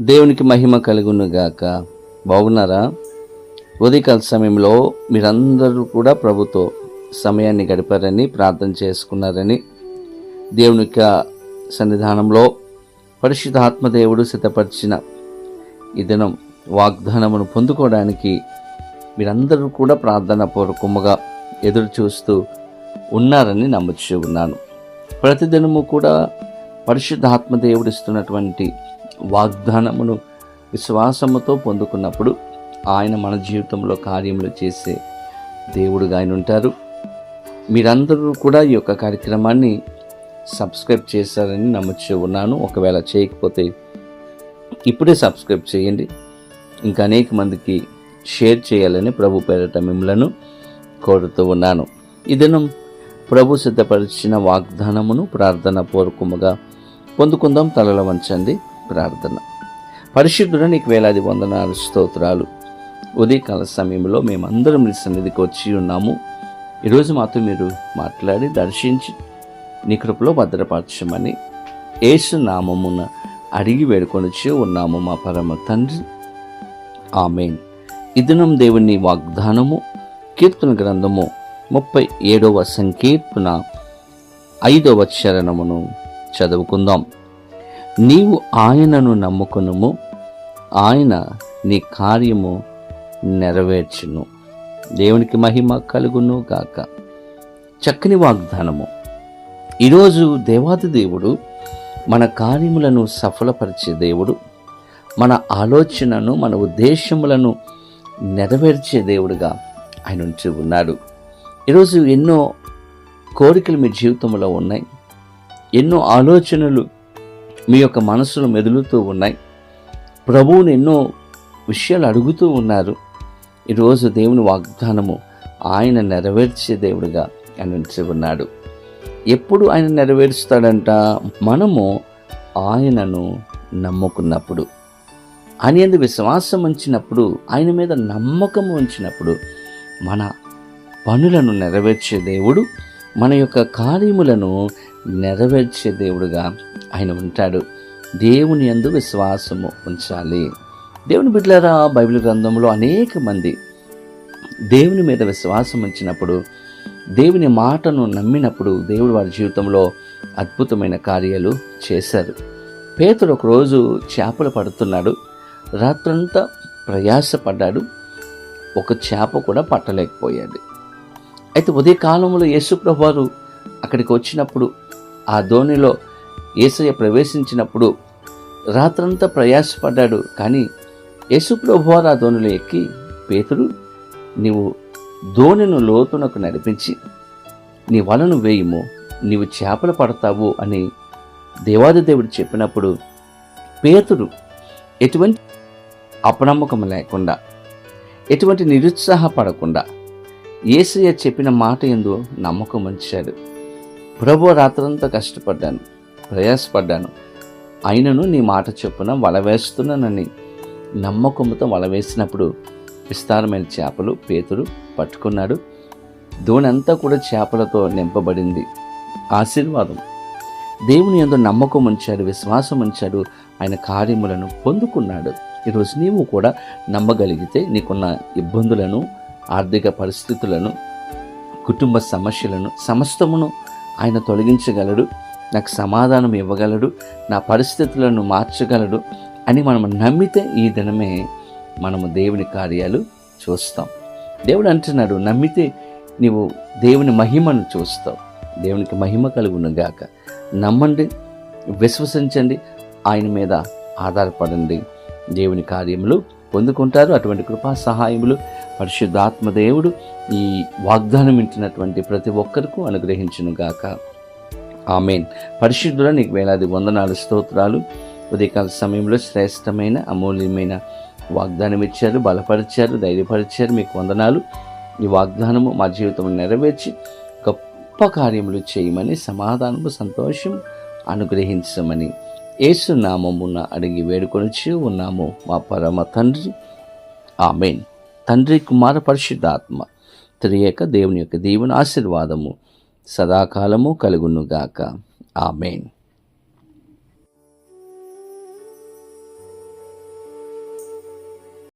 దేవునికి మహిమ కలుగునుగాక. బాగున్నారా? ఉదయకాల సమయంలో మీరందరూ కూడా ప్రభుతో సమయాన్ని గడిపారని ప్రార్థన చేసుకున్నారని దేవుని యొక్క సన్నిధానంలో పరిశుద్ధాత్మదేవుడు సిద్ధపరిచిన ఈ దినం వాగ్దానమును పొందుకోవడానికి మీరందరూ కూడా ప్రార్థన పూర్వకముగా ఎదురు చూస్తూ ఉన్నారని నమ్ముచూ ఉన్నాను. ప్రతిదినము కూడా పరిశుద్ధాత్మదేవుడు ఇస్తున్నటువంటి వాగ్దానమును విశ్వాసముతో పొందుకున్నప్పుడు ఆయన మన జీవితంలో కార్యములు చేసే దేవుడుగా ఆయన ఉంటారు. మీరందరూ కూడా ఈ యొక్క కార్యక్రమాన్ని సబ్స్క్రైబ్ చేశారని నమ్ముచూ ఉన్నాను. ఒకవేళ చేయకపోతే ఇప్పుడే సబ్స్క్రైబ్ చేయండి. ఇంకా అనేక మందికి షేర్ చేయాలని ప్రభు పేరట మిమ్మలను కోరుతూ ఉన్నాను. ఇదనం ప్రభు సిద్ధపరిచిన వాగ్దానమును ప్రార్థన పూర్వకముగా పొందుకుందాం. తలలో వంచండి. ప్రార్థన. పరిశుద్ధుడ నీకు వేలాది వందనాలు స్తోత్రాలు. ఉదయకాల సమయంలో మేమందరం మీ సన్నిధికి వచ్చి ఉన్నాము. ఈరోజు మాతో మీరు మాట్లాడి దర్శించి నీ కృపలో భద్రపరచమని ఏసు నామమున అడిగి వేడుకొనిచ్చి ఉన్నాము మా పరమ తండ్రి. ఆమెన్. ఇదనం దేవుని వాగ్దానము కీర్తన గ్రంథము ముప్పై ఏడవ సంకీర్తన ఐదవ చరణమును చదువుకుందాం. నీవు ఆయనను నమ్ముకునుము. ఆయన నీ కార్యము నెరవేర్చును. దేవునికి మహిమ కలుగును గాక. చక్కని వాగ్దానము. ఈరోజు దేవాది దేవుడు మన కార్యములను సఫలపరిచే దేవుడు. మన ఆలోచనను మన ఉద్దేశములను నెరవేర్చే దేవుడుగా ఆయన ఉంచి ఉన్నాడు. ఈరోజు ఎన్నో కోరికలు మీ జీవితంలో ఉన్నాయి. ఎన్నో ఆలోచనలు మీ యొక్క మనసులు మెదులుతూ ఉన్నాయి. ప్రభువుని ఎన్నో విషయాలు అడుగుతూ ఉన్నారు. ఈరోజు దేవుని వాగ్దానము ఆయన నెరవేర్చే దేవుడిగా అనిపించి ఉన్నాడు. ఎప్పుడు ఆయన నెరవేరుస్తాడంట? మనము ఆయనను నమ్ముకున్నప్పుడు ఆయన ఎందు విశ్వాసం ఉంచినప్పుడు ఆయన మీద నమ్మకం ఉంచినప్పుడు మన పనులను నెరవేర్చే దేవుడు మన యొక్క కార్యములను నెరవేర్చే దేవుడుగా ఆయన ఉంటాడు. దేవుని ఎందు విశ్వాసము ఉంచాలి. దేవుని బిడ్డలారా బైబిల్ గ్రంథంలో అనేక మంది దేవుని మీద విశ్వాసం ఉంచినప్పుడు దేవుని మాటను నమ్మినప్పుడు దేవుడు వారి జీవితంలో అద్భుతమైన కార్యాలు చేశారు. పేతుడు ఒకరోజు చేపలు పడుతున్నాడు. రాత్రంతా ప్రయాసపడ్డాడు. ఒక చేప కూడా పట్టలేకపోయాడు. అయితే ఉదయకాలంలో యేసుప్రభు వారు అక్కడికి వచ్చినప్పుడు ఆ ధోనిలో ఏసయ్య ప్రవేశించినప్పుడు రాత్రంతా ప్రయాసపడ్డాడు. కానీ యేసుప్రభు వారు ఆ ఎక్కి పేతుడు నీవు ధోనిను లోతునకు నడిపించి నీ వలను వేయుము నీవు చేపలు పడతావు అని దేవాది దేవుడు చెప్పినప్పుడు పేతుడు ఎటువంటి అపనమ్మకం లేకుండా ఎటువంటి నిరుత్సాహపడకుండా ఏసయ్య చెప్పిన మాట ఎందు నమ్మకం ఉంచాడు. ప్రభు రాత్రంతా కష్టపడ్డాను. ప్రయాసపడ్డాను. అయినను నీ మాట చొప్పున వల వేస్తున్నానని నమ్మకంతో వల వేసినప్పుడు విస్తారమైన చేపలు పేతురు పట్టుకున్నాడు. దోణంతా కూడా చేపలతో నింపబడింది. ఆశీర్వాదం. దేవుని ఎందు నమ్మకం ఉంచాడు విశ్వాసం ఉంచాడు ఆయన కార్యములను పొందుకున్నాడు. ఈరోజు నీవు కూడా నమ్మగలిగితే నీకున్న ఇబ్బందులను ఆర్థిక పరిస్థితులను కుటుంబ సమస్యలను సమస్తమును ఆయన తొలగించగలడు. నాకు సమాధానం ఇవ్వగలడు నా పరిస్థితులను మార్చగలడు అని మనం నమ్మితే ఈ దినమే మనము దేవుని కార్యాలు చూస్తాం. దేవుడు అంటున్నాడు నమ్మితే నీవు దేవుని మహిమను చూస్తావు. దేవునికి మహిమ కలుగును గాక. నమ్మండి విశ్వసించండి ఆయన మీద ఆధారపడండి. దేవుని కార్యములు పొందుకుంటారు అటువంటి కృపా సహాయములు. పరిశుద్ధాత్మ దేవుడు ఈ వాగ్దానం వింటున్నటువంటి ప్రతి ఒక్కరికూ అనుగ్రహించును గాక. ఆమెన్. పరిశుద్ధుల నీకు వేలాది వందనాలు స్తోత్రాలు. ఉదయకాల సమయంలో శ్రేష్టమైన అమూల్యమైన వాగ్దానం ఇచ్చారు బలపరిచారు ధైర్యపరిచారు మీకు వందనాలు. ఈ వాగ్దానము మా జీవితం నెరవేర్చి గొప్ప కార్యములు చేయమని సమాధానము సంతోషం అనుగ్రహించమని ఏసునామమున అడిగి వేడుకొనిచి ఉన్నాము మా పరమ తండ్రి. ఆమెన్. తండ్రి కుమార పరిశుద్ధాత్మ త్రియక దేవుని యొక్క దీవుని ఆశీర్వాదము. సదాకాలము కలుగునుగాక. ఆమెన్.